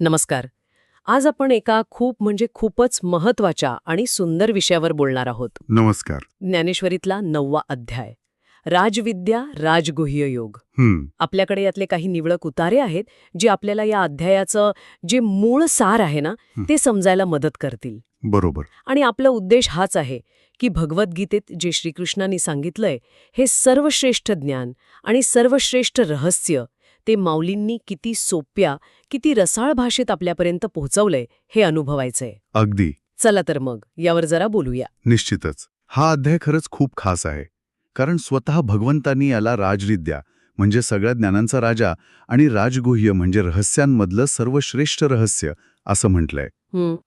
नमस्कार. आज आपण एका खूप म्हणजे खूपच महत्त्वाच्या आणि सुंदर विषयावर बोलणार आहोत. नमस्कार. ज्ञानेश्वरीतला नववा अध्याय. राजविद्या राजगुह्य योग. आपल्याकडे यातले काही निवळक उतारे आहेत जे आपल्याला या अध्यायाचं जे मूळ सार आहे ना. ते समजायला मदत करतील. बरोबर. आणि आपला उद्देश हाच आहे की भगवद्गीतेत जे श्रीकृष्णांनी सांगितलंय हे सर्वश्रेष्ठ ज्ञान आणि सर्वश्रेष्ठ रहस्य ते माऊलींनी किती सोप्या किती रसाळ भाषेत आपल्यापर्यंत पोहोचवलंय हे अनुभवायचंय. अगदी. चला तर मग यावर जरा बोलूया. निश्चितच. हा अध्याय खरंच खूप खास आहे. कारण स्वतः भगवंतांनी याला राजविद्या म्हणजे सगळ्या ज्ञानांचा राजा आणि राजगुह्य म्हणजे रहस्यांमधलं सर्वश्रेष्ठ रहस्य असं म्हटलंय.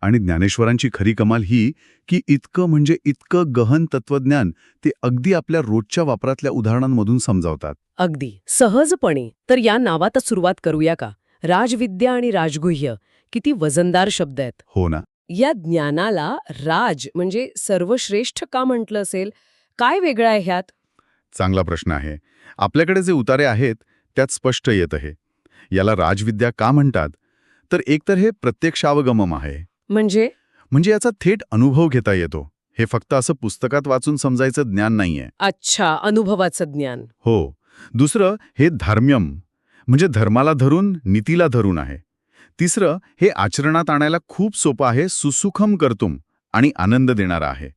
आणि ज्ञानेश्वरांची खरी कमाल ही की इतकं म्हणजे इतकं गहन तत्वज्ञान ते अगदी आपल्या रोजच्या वापरातल्या उदाहरणांमधून समजावतात. अगदी. सहजपणे. तर या नावातच सुरुवात करूया का? राजविद्या आणि राजगुह्य. किती वजनदार शब्द आहेत. हो ना. या ज्ञानाला राज म्हणजे सर्वश्रेष्ठ का म्हटलं असेल? काय वेगळं आहे ह्यात? चांगला प्रश्न आहे. आपल्याकडे जे उतारे आहेत त्यात स्पष्ट येत आहे. याला राजविद्या का म्हणतात? तर एकतर हे प्रत्यक्षावगमम आहे. म्हणजे? म्हणजे याचा थेट अनुभव घेता येतो. हे फक्त असं पुस्तकात वाचून समजायचं ज्ञान नाहीये. अच्छा अनुभवाचं ज्ञान. हो. दुसरं हे धार्म्यम. म्हणजे धर्माला धरून नीतीला धरून आहे. तिसरं हे आचरणात आणायला खूप सोपं आहे सुसुखम करतुम आणि आनंद देणारा आहे.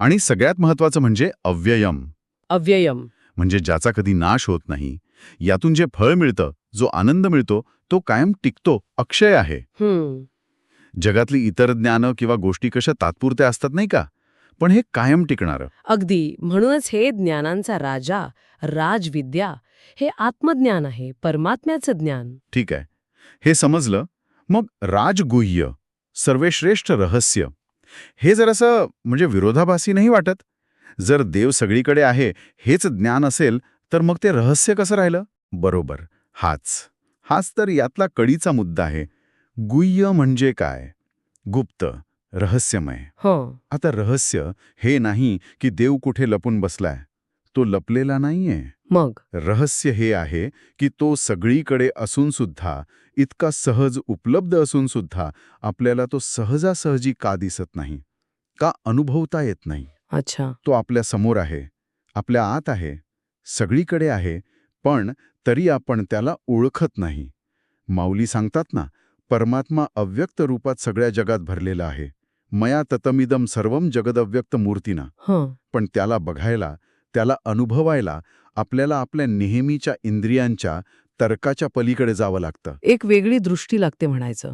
आणि सगळ्यात महत्वाचं म्हणजे अव्ययम. अव्ययम. म्हणजे ज्याचा कधी नाश होत नाही यातून जे फळ मिळतं जो आनंद मिळतो तो कायम टिकतो अक्षय आहे. जगातली इतर ज्ञानं किंवा गोष्टी कशा तात्पुरत्या असतात नाही का? पण हे कायम टिकणारं. अगदी. म्हणूनच हे ज्ञानांचा राजा राजविद्या हे आत्मज्ञान आहे परमात्म्याचं ज्ञान. ठीक आहे. हे समजलं मग राजगुह्य सर्वश्रेष्ठ रहस्य. हे जरासं म्हणजे विरोधाभासी नाही वाटत? जर देव सगळीकडे आहे हेच ज्ञान असेल तर मग ते रहस्य कसं राहिलं? बरोबर हाच. हाच तर यातला कळीचा मुद्दा आहे. गुह्य म्हणजे काय? गुप्त रहस्यमय. हो. आता रहस्य हे नाही की देव कुठे लपून बसलाय. तो लपलेला नाहीये. मग? रहस्य हे आहे की तो सगळीकडे असून सुद्धा इतका सहज उपलब्ध असून सुद्धा आपल्याला तो सहजासहजी का दिसत नाही? का अनुभवता येत नाही? अच्छा. तो आपल्यासमोर आहे आपल्या आत आहे सगळीकडे आहे पण तरी आपण त्याला ओळखत नाही. माऊली सांगतात ना परमात्मा अव्यक्त रूपात सगळ्या जगात भरलेला आहे. मया ततमिदम सर्वम जगदव्यक्त मूर्तीना. पण त्याला बघायला त्याला अनुभवायला आपल्याला आपल्या नेहमीच्या इंद्रियांच्या तर्काच्या पलीकडे जावं लागतं. एक वेगळी दृष्टी लागते म्हणायचं.